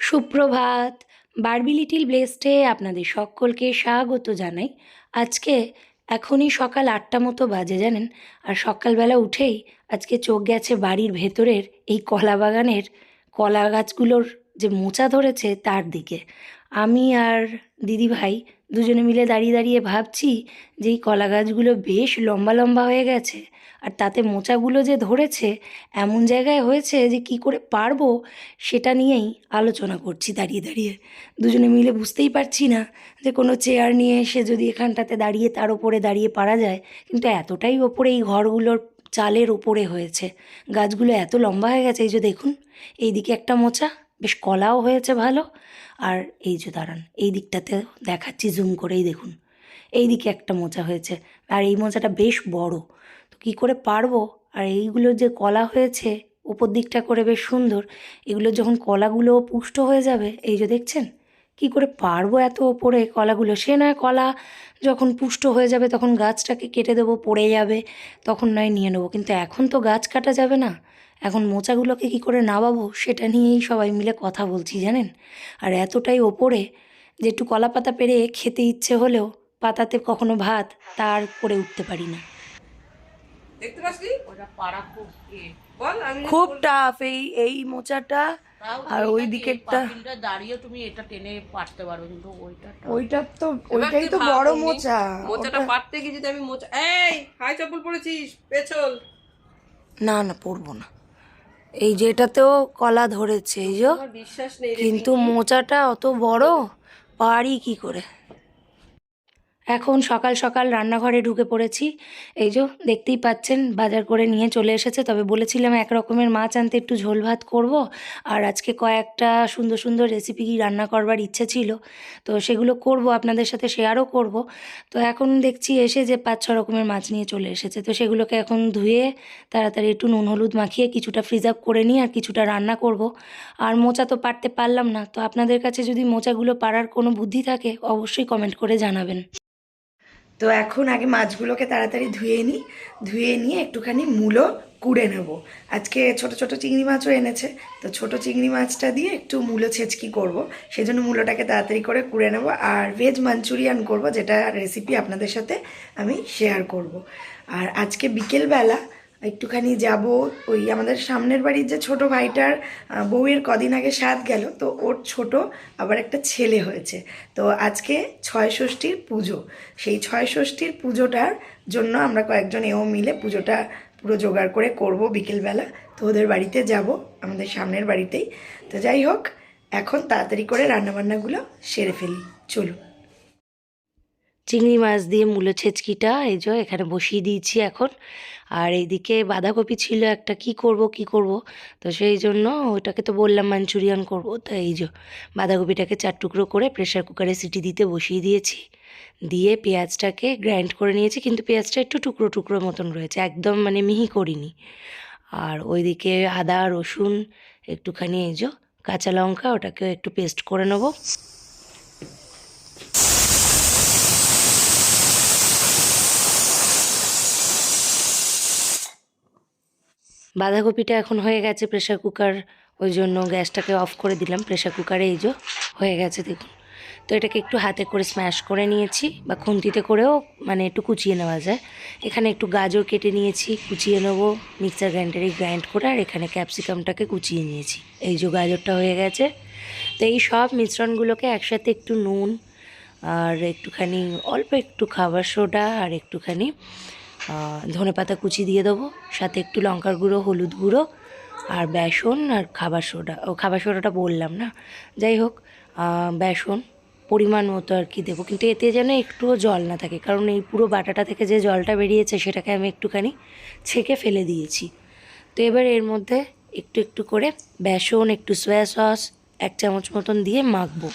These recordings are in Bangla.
সুপ্রভাত, বারবি লিটিল ব্লেস্টে আপনাদের সকলকে স্বাগত জানাই। আজকে এখনই সকাল আটটা মতো বাজে, জানেন? আর সকালবেলা উঠেই আজকে চোখ গেছে বাড়ির ভেতরের এই কলা বাগানের কলা গাছগুলোর যে মোচা ধরেছে তার দিকে। আমি আর দিদিভাই দুজনে মিলে দাঁড়িয়ে দাঁড়িয়ে ভাবছি যে এই কলা গাছগুলো বেশ লম্বা লম্বা হয়ে গেছে আর তাতে মোচাগুলো যে ধরেছে এমন জায়গায় হয়েছে যে কি করে পারব সেটা নিয়েই আলোচনা করছি দাঁড়িয়ে দাঁড়িয়ে। দুজনে মিলে বুঝতেই পারছি না যে কোনো চেয়ার নিয়ে এসে যদি এখানটাতে দাঁড়িয়ে তার ওপরে দাঁড়িয়ে পারা যায়, কিন্তু এতটাই ওপরে এই ঘরগুলোর চালের ওপরে হয়েছে। গাছগুলো এত লম্বা হয়ে গেছে, এই যে দেখুন এই দিকে একটা মোচা। বেশ কলাও হয়েছে ভালো। আর এই যে দাঁড়ান, এই দিকটাতে দেখাচ্ছি জুম করেই দেখুন। এই দিকে একটা মোচা হয়েছে। আর এই মোচাটা বেশ বড়। তো কী করে পারব? আর এইগুলো যে কলা হয়েছে, উপর দিকটা করে বেশ সুন্দর। এগুলো যখন কলাগুলো পুষ্ট হয়ে যাবে, এই যে দেখছেন? কি করে পারব এত ওপরে কলাগুলো? সে নয় কলা যখন পুষ্ট হয়ে যাবে, তখন গাছটাকে কেটে দেবো, পড়ে যাবে, তখন নয় নিয়ে নেব। কিন্তু এখন তো গাছ কাটা যাবে না। এখন মোচাগুলোকে কি করে নামাবো সেটা নিয়েই সবাই মিলে কথা বলছি জানেন? আর এতটাই ওপরে যে একটু কলা পাতা পেরে খেতে ইচ্ছে হলেও পাতাতে কখনো ভাত তার করে উঠতে পারি না। দেখতে পাসনি ওটা পাড়া খুব। বল আমি খুব টাফ এই এই মোচাটা আর ওই দিকেরটা। দাঁড়িয়ে তুমি এটা টেনে পারতে পারো কিন্তু ওইটা ওইটা তো ওইটাই তো বড় মোচা। মোচাটা পারতে গিয়ে যদি আমি মোচা এই হাই চপ্পল পরেছিস পেছল। না না পড়ব না। এই যেটাতেও কলা ধরেছে এই যে। কিন্তু মোচাটা অত বড় পারি কি করে? এখন সকাল সকাল রান্নাঘরে ঢুকে পড়েছি। এই যে দেখতেই পাচ্ছেন, বাজার করে নিয়ে চলে এসেছে। তবে বলেছিলাম এক রকমের মাছ আনতে একটু ঝোল ভাত করব। আর আজকে কয়েকটা সুন্দর সুন্দর রেসিপি রান্না করবার ইচ্ছে ছিল। তো সেগুলো করব, আপনাদের সাথে শেয়ারও করব। তো এখন দেখছি এসে যে পাঁচ, ছ রকমের মাছ নিয়ে চলে এসেছে। তো সেগুলোকে এখন ধুয়ে তাড়াতাড়ি একটু নুন, হলুদ মাখিয়ে কিছুটা ফ্রিজ আপ করে নিই আর কিছুটা রান্না করব। আর মোচা তো পারতে পারলাম না। তো আপনাদের কাছে যদি মোচাগুলো পারার কোনো বুদ্ধি থাকে, অবশ্যই কমেন্ট করে জানাবেন। তো এখন আগে মাছগুলোকে তাড়াতাড়ি ধুয়ে নিই, ধুয়ে নিয়ে একটুখানি মূলো কুড়ে নেব। আজকে ছোট ছোট চিংড়ি মাছও এনেছে, তো ছোট চিংড়ি মাছটা দিয়ে একটু মূলো ছেঁচকি করব। সেজন্য মূলোটাকে তাড়াতাড়ি করে কুড়ে নেব, আর ভেজ মাঞ্চুরিয়ান করব, যেটা রেসিপি আপনাদের সাথে আমি শেয়ার করব। আর আজকে বিকেলবেলা একটুখানি যাব। ওই আমাদের সামনের বাড়ির যে ছোট ভাইটার বউয়ের কদিন আগে সাত গেল, তো ওর ছোট আবার একটা ছেলে হয়েছে। তো আজকে ছয় ষষ্ঠীর পুজো। সেই ছয় ষষ্ঠীর পুজোটার জন্য আমরা কয়েকজন এও মিলে পুজোটা পুরো জোগাড় করে করব বিকেলবেলা। তো ওদের বাড়িতে যাব, আমাদের সামনের বাড়িতেই। তো যাই হোক, এখন তাড়াতাড়ি করে রান্নাবান্নাগুলো সেরে ফেলি। চলুন। চিংড়ি মাছ দিয়ে মূলো ছেচকিটা, এই যে এখানে বসিয়ে দিয়েছি এখন। আর এইদিকে বাঁধাকপি ছিল একটা, কি করব কি করব? তো সেই জন্য ওইটাকে তো বললাম মাঞ্চুরিয়ান করব, তো এই যে বাঁধাকপিটাকে চার টুকরো করে প্রেশার কুকারে সিটি দিতে বসিয়ে দিয়েছি। দিয়ে পেঁয়াজটাকে গ্রাইন্ড করে নিয়েছি, কিন্তু পেঁয়াজটা একটু টুকরো টুকরো মতন রয়েছে, একদম মানে মিহি করিনি। আর ওইদিকে আদা, রসুন, একটুখানি এই যে কাঁচা লঙ্কা ওটাকে একটু পেস্ট করে নেব। বাঁধাকপিটা এখন হয়ে গেছে প্রেশার কুকার ওই জন্য গ্যাসটাকে অফ করে দিলাম প্রেশার কুকারে এই যে হয়ে গেছে দেখুন। তো এটাকে একটু হাতে করে স্ম্যাশ করে নিয়েছি বা খুন্তিতে করেও মানে একটু কুচিয়ে নেওয়া যায়। এখানে একটু গাজর কেটে নিয়েছি, কুচিয়ে নেব মিক্সার গ্রাইন্ডারে গ্রাইন্ড করে আর এখানে ক্যাপসিকামটাকে কুচিয়ে নিয়েছি। এই যে গাজরটা হয়ে গেছে। তো এই সব মিশ্রণগুলোকে একসাথে একটু নুন আর একটুখানি, অল্প একটু খাবার সোডা আর একটুখানি ধনে পাতা কুচি দিয়ে দেবো, সাথে একটু লঙ্কার গুঁড়ো, হলুদ গুঁড়ো, আর বেসন আর খাবার সোডা। ও, খাবার সোডাটা বললাম না? যাই হোক বেসন পরিমাণ মতো আর কি দেবো। কিন্তু এতে যেন একটুও জল না থাকে, কারণ এই পুরো বাটাটা থেকে যে জলটা বেরিয়েছে সেটাকে আমি একটুখানি ছেঁকে ফেলে দিয়েছি। তো এবার এর মধ্যে একটু একটু করে বেসন, একটু সয়া সস, এক চামচ মতন দিয়ে মাখবো।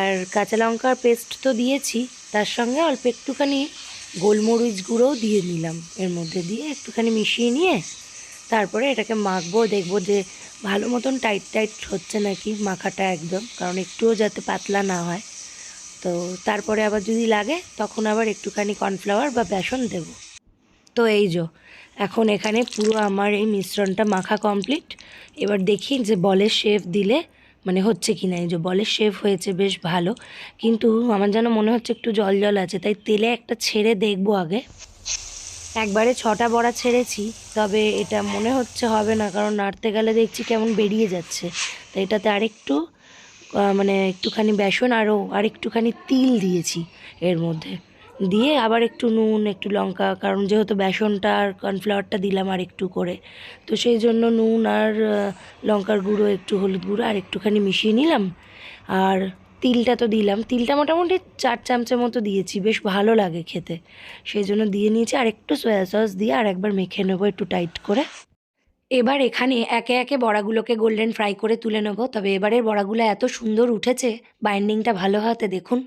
আর কাঁচা লঙ্কার পেস্ট তো দিয়েছি, তার সঙ্গে অল্প একটুখানি গোলমরিচ গুঁড়োও দিয়ে নিলাম এর মধ্যে দিয়ে একটুখানি মিশিয়ে নিয়ে তারপরে এটাকে মাখবো, দেখব যে ভালো মতন টাইট টাইট হচ্ছে নাকি মাখাটা একদম, কারণ একটুও যাতে পাতলা না হয়। তো তারপরে আবার যদি লাগে, তখন আবার একটুখানি কর্নফ্লাওয়ার বা বেসন দেব। তো এই যো, এখন এখানে পুরো আমার এই মিশ্রণটা মাখা কমপ্লিট। এবার দেখি যে বলের শেপ দিলে মানে হচ্ছে কি না এই যে বলে শেফ হয়েছে বেশ ভালো, কিন্তু আমার যেন মনে হচ্ছে একটু জল জল আছে, তাই তেলে একটা ছেড়ে দেখব আগে। একবারে ছটা বড়া ছেড়েছি, তবে এটা মনে হচ্ছে হবে না, কারণ নাড়তে গেলে দেখছি কেমন বেরিয়ে যাচ্ছে। তো এটাতে আরেকটু মানে একটুখানি বেসন আরও আর একটুখানি তিল দিয়েছি এর মধ্যে। দিয়ে আবার একটু নুন, একটু লঙ্কা, কারণ যেহেতু বেসনটা আর কর্নফ্লাওয়ারটা দিলাম আর একটু করে, তো সেই জন্য নুন আর লঙ্কার গুঁড়ো, একটু হলুদ গুঁড়ো আর একটুখানি মিশিয়ে নিলাম। আর তিলটা তো দিলাম। তিলটা মোটামুটি চার চামচের মতো দিয়েছি, বেশ ভালো লাগে খেতে। সেই জন্য দিয়ে নিয়েছি আর একটু সয়া সস দিয়ে আর একবার মেখে নেব একটু টাইট করে। এবার এখানে একে একে বড়াগুলোকে গোল্ডেন ফ্রাই করে তুলে নেব। তবে এবারের বড়াগুলো এত সুন্দর উঠেছে, বাইন্ডিংটা ভালো হাতে দেখুন।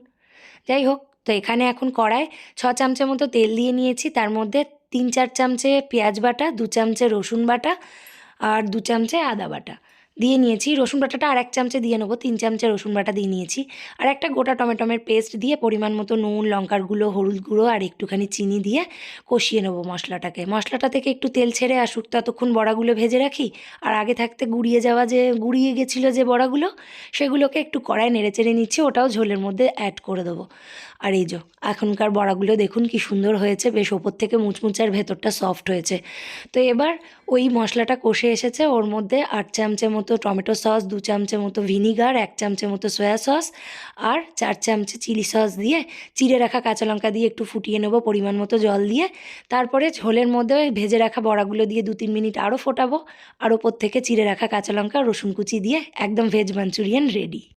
যাই হোক তো এখানে এখন কড়ায় ছ চামচের মতো তেল দিয়ে নিয়েছি। তার মধ্যে তিন চার চামচে পেঁয়াজ বাটা, দু চামচে রসুন বাটা আর দু চামচে আদা বাটা। দিয়ে নিয়েছি। রসুন বাটাটা আর এক চামচে দিয়ে নেব, তিন চামচে রসুন বাটা দিয়ে নিয়েছি। আর একটা গোটা টমেটোমের পেস্ট দিয়ে পরিমাণ মতো নুন, লঙ্কার গুঁড়ো, হলুদ গুঁড়ো আর একটুখানি চিনি দিয়ে কষিয়ে নেব মশলাটাকে। মশলাটা থেকে একটু তেল ছেড়ে আসুক, ততক্ষণ বড়াগুলো ভেজে রাখি। আর আগে থাকতে গুঁড়িয়ে যাওয়া যে, গুঁড়িয়ে গেছিল যে বড়াগুলো, সেগুলোকে একটু কড়ায় নেড়ে চেড়ে নিচ্ছি, ওটাও ঝোলের মধ্যে অ্যাড করে দেবো। আর এই যে, এখনকার বড়াগুলো দেখুন কি সুন্দর হয়েছে, বেশ ওপর থেকে মুচমুচে আর ভেতরটা সফট হয়েছে। তো এবার ওই মশলাটা কষে এসেছে, ওর মধ্যে আট চামচের মতো টমেটো সস, দু চামচের মতো ভিনিগার, এক চামচের মতো সয়া সস আর চার চামচে চিলি সস দিয়ে চিড়ে রাখা কাঁচা লঙ্কা দিয়ে একটু ফুটিয়ে নেব পরিমাণ মতো জল দিয়ে। তারপরে ঝোলের মধ্যে ভেজে রাখা বড়াগুলো দিয়ে দু তিন মিনিট আরও ফোটাবো। আর ওপর থেকে চিড়ে রাখা কাঁচা লঙ্কা, রসুন কুচি দিয়ে একদম ভেজ মাঞ্চুরিয়ান রেডি।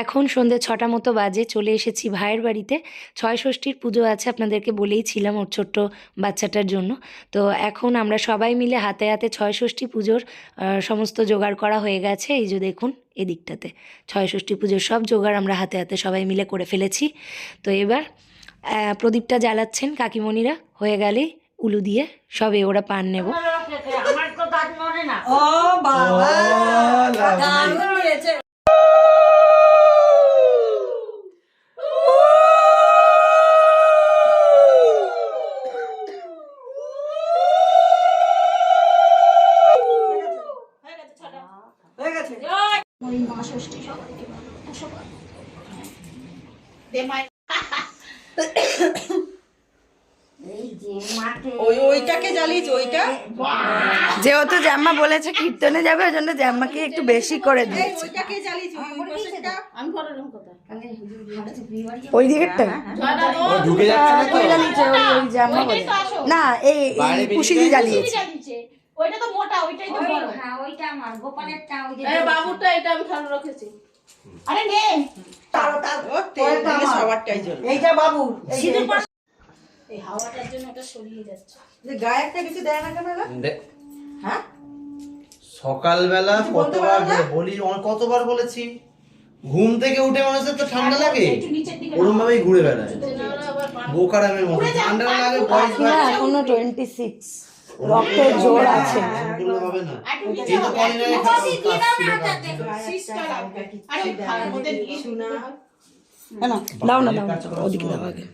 এখন সন্ধে ছটা মতো বাজে চলে এসেছি ভাইয়ের বাড়িতে। ছয় ষষ্ঠীর পুজো আছে আপনাদেরকে বলেইছিলাম ওর ছোট্ট বাচ্চাটার জন্য। তো এখন আমরা সবাই মিলে হাতে হাতে ছয় ষষ্ঠী পুজোর সমস্ত জোগাড় করা হয়ে গেছে। এই যে দেখুন এদিকটাতে। ছয় ষষ্ঠী পুজোর সব জোগাড় আমরা হাতে হাতে সবাই মিলে করে ফেলেছি। তো এবার প্রদীপটা জ্বালাচ্ছেন কাকিমণিরা হয়ে গেলেই উলু দিয়ে সবে ওরা পান নেব। আমার তো তাজ মনে না। ও বাবা দারুণ হয়েছে হয়ে গেছে ওই ওইটাকে জ্বালিয়েছে ওইটা? যেহেতু জাম্মা বলেছে কীর্তনে যাবে ওই জন্য জাম্মাকে একটু বেশি করে দিয়েছে। ওই ওই দিকেরটা ও ঢুকে যাচ্ছে না এই বেরিয়ে দিয়ে জ্বালিয়েছে। ওইটা তো মোটা ওইটাই তো বড়। হ্যাঁ ওইটা আমার গোপালেরটা ওই যে বাবুটা এটা আমি চালু রেখেছি। আরে নে। সবারটাই জ্বলবে এইটা বাবু এই হাওয়াটার জন্য এটা সরিয়ে যাচ্ছে। যে গায়ে একটা কিছু দেয় না কেন দে- হ্যাঁ? সকালবেলা কতবার বলি কতবার বলেছি। ঘুম থেকে উঠে মানুষের তো ঠান্ডা লাগে। ওরম ভাবেই ঘুরে বেড়ায়। বোকারামের মতো। ঠান্ডা লাগে বয়স না এখনও টোয়েন্টি সিক্স রক্তের জোর আছে। না। দাও না দাও না ওদিকে দাও। আগে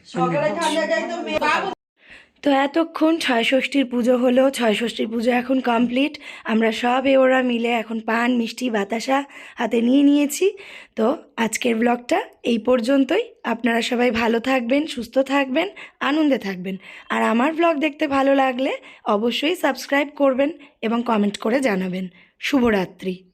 তো এতক্ষণ ছয় ষষ্ঠীর পুজো হলো ছয় ষষ্ঠীর পুজো এখন কমপ্লিট আমরা সব ওরা মিলে এখন পান, মিষ্টি, বাতাসা হাতে নিয়ে নিয়েছি। তো আজকের ব্লগটা এই পর্যন্তই। আপনারা সবাই ভালো থাকবেন, সুস্থ থাকবেন, আনন্দে থাকবেন। আর আমার ব্লগ দেখতে ভালো লাগলে অবশ্যই সাবস্ক্রাইব করবেন এবং কমেন্ট করে জানাবেন। শুভরাত্রি।